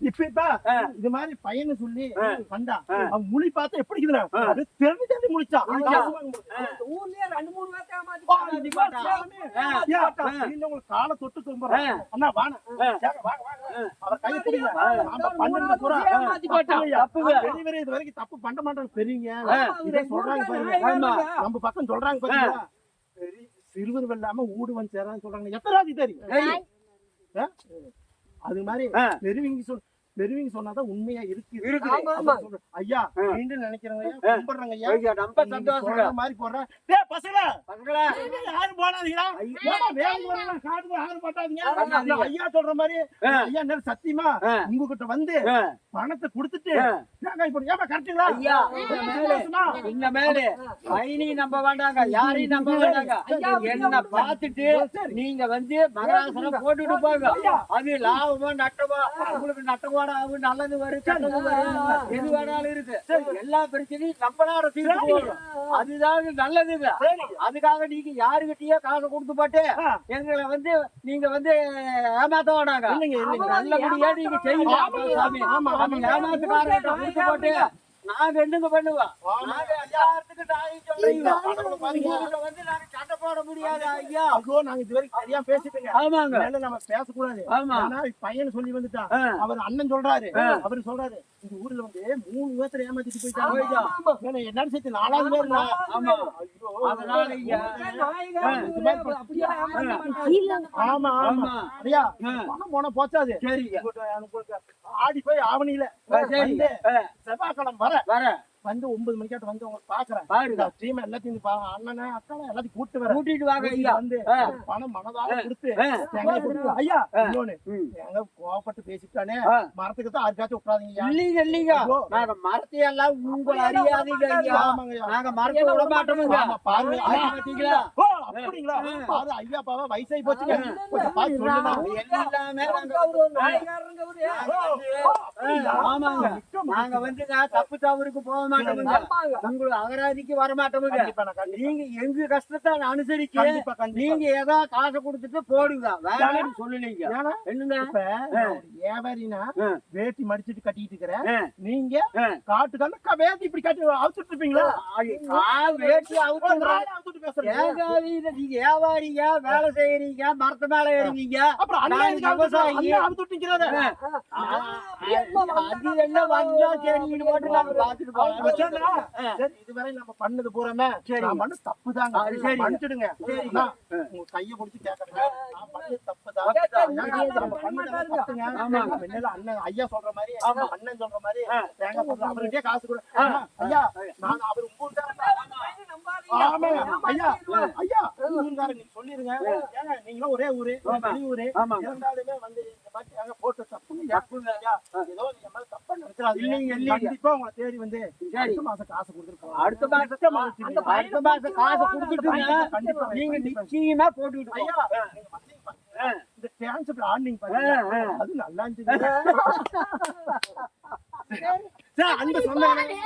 இப்ப. இது மாதிரி பையனு சொல்லி. வந்தா. அவன் முழி பார்த்தா எப்படி இருக்குதுடா? ஆ. அது தெரிஞ்சு ஊர்லயே ரெண்டு மூணு. நீங்க உங்களுக்கு காலை தொட்டு கும்பிடுறேன். ஆ. அண்ணா வாங்க, தப்பு பண்ண மாட்டோம் பெரியங்க சொல்றாங்க. நம்ம பக்கம் சொல்றாங்க பாத்தீங்களா? சிறுவர் வெல்லாம ஊடு வந்து சேரான்னு சொல்றாங்க. எத்தனை தெரியும்? அது மாதிரி ஆ. பெருவிங்க சொல் பெருவிங்க சொன்னாதான் உண்மையா இருக்கு. ஐயா. மீண்டும் ஆ. கும்பிடுறேங்க ஐயா ரொம்ப சொல்ற மாதிரி போடுறேன். டேய் பசங்களா! பசங்களா, யாரும் போடாதீங்களா வேகம் காட்டுல யாரும் பட்டாதீங்க. ஐயா சொல்ற மாதிரி. ஐயா நேரம் சத்தியமா. உங்ககிட்ட வந்து பணத்தை கொடுத்துட்டு. தேங்காய் போடு ஏமா கரெக்டுங்களா ஐயா, இந்த மேலே, மைனியும் நம்ப வேண்டாங்க யாரையும் நம்ப வேண்டாங்க. என்ன பார்த்துட்டு நீங்க வந்து மகராசனம் போட்டுட்டு போங்க. அது லாபமா நட்டமா உங்களுக்கு நட்டமாட ஆகும் நல்லது வரும் கெட்டது வரும் எது வேணாலும் இருக்கு. எல்லா பிரச்சனையும் நம்மளால தீர்த்து அதுதான் நல்லதுங்க அதுக்காக நீங்க யாருகிட்டயே காசு கொடுத்து போட்டு. எங்களை வந்து நீங்க வந்து ஏமாத்த வேணாங்க நல்லபடியா நீங்க செய்யுங்க. ஏமாத்துக்காரர்கிட்ட கொடுத்து போட்டு என்னங்க பண்ணுவோம் நாங்க எல்லாத்துக்கும் சொல்றீங்க. வந்து நாங்க சண்டை போட முடியாது ஐயா. ஐயோ நாங்க இது வரைக்கும் சரியா பேசிட்டுங்க. ஆமாங்க. நம்ம பேசக்கூடாது. ஆமா. ஆனா பையன் சொல்லி வந்துட்டான். அவர் அண்ணன் சொல்றாரு. அவர் சொல்றாரு இந்த ஊர்ல வந்து மூணு பேர்த்துல ஏமாத்திட்டு போயிட்டாங்க போயிட்டான். ஏன்னா என்ன சேர்த்து நாலாவது பேர் நான். ஆமா. ஆமா ஆமா. ஐயா. பணம் போன போச்சாது. உங்களுக்கு ஆடி போய் ஆவணியில செவ்வாய்க்கிழமை வர. வர. வந்து ஒன்பது மணிக்காட்ட வந்து உங்களை பாக்குறேன். பாருங்க. டீம் எல்லாத்தையும் அண்ணனை அக்காவை எல்லாத்தையும் கூட்டு வரேன். கூட்டிட்டு வாங்க ஐயா. வந்து. பணம் மனதார கொடுத்து ஐயா. இன்னொன்னு. எங்க கோவப்பட்டு பேசிட்டானே. மரத்துக்கு தான் யாருக்காச்சும் விட்டுறாதீங்க இல்லைங்க இல்லைங்க. நாங்க மரத்தையெல்லாம் உங்களை அறியாதீங்க ஐயா. நாங்க மரத்தை விட மாட்டோமுங்க. ஆமா, பாருங்க. பாத்தீங்களா? அப்படிங்களா? பாரு ஐயா பாவா வயசாகி போச்சுங்க கொஞ்சம் எல்லாமே ஆமாங்க. நாங்க வந்து தப்பு தவறுக்கு போக மாட்டோமுங்க. உங்களுக்கு அகராதிக்கு வர மாட்டோமுங்க நீங்க எங்க கஷ்டத்தை கண்டிப்பா நீங்க ஏதோ காசை கொடுத்துட்டு போடுங்க. வேணாம்னு சொல்லலீங்க ஏன்னா என்னங்க? வியாபாரினா. வேட்டி மடிச்சிட்டு கட்டிட்டு இருக்கிறேன். நீங்க ஆ. காட்டுக்கான வேட்டி இப்படி கட்டி அவுத்துட்டு இருப்பீங்களா? வேட்டி பேசுறீங்க. ஏகாதியில நீங்க வியாபாரிங்க வேலை செய்யறீங்க மரத்து மேல ஏறுவீங்க. அப்புறம் விவசாயி. அவுத்துட்டு நிக்கிறாரு. அது என்ன வந்தா இதுவரை நம்ம பண்ணது பூராமே. நான் பண்ணது தப்புதாங்க. அது சரிங்க. மன்னிச்சிடுங்க. உங்க கையை பிடிச்சு கேட்கறேங்க. நான் பண்ணது அண்ணன் ஐயா சொல்ற மாதிரி. அண்ணன் சொல்ற மாதிரி. தேங்காய் போட்டு அவர்கிட்டயே காசு கொடு. ஐயா, நான் அவர் சொல்லிருங்க. ஏங்க, நீங்களும் ஒரே ஊரு, ஆமா. வெளி ஊரு. ஆமாங்க. இருந்தாலுமே வந்து இந்த மாதிரி போட்டு தப்புங்க. தப்புங்க. ஐயா, ஏதோ நீங்க கண்டிப்பா உங்களை தேடி வந்து அடுத்த மாசம் காசு கொடுத்துட்டு போறேன். அடுத்த மாசம் அடுத்த மாசம் காசை கண்டிப்பா நீங்க நிச்சயமா ஐயா, பாத்தீங்களா? இந்த டான்ஸ் ஆடினீங்க? ஆ. அது நல்லா இருந்துச்சு. சரி, அன்பு சொந்தங்களே,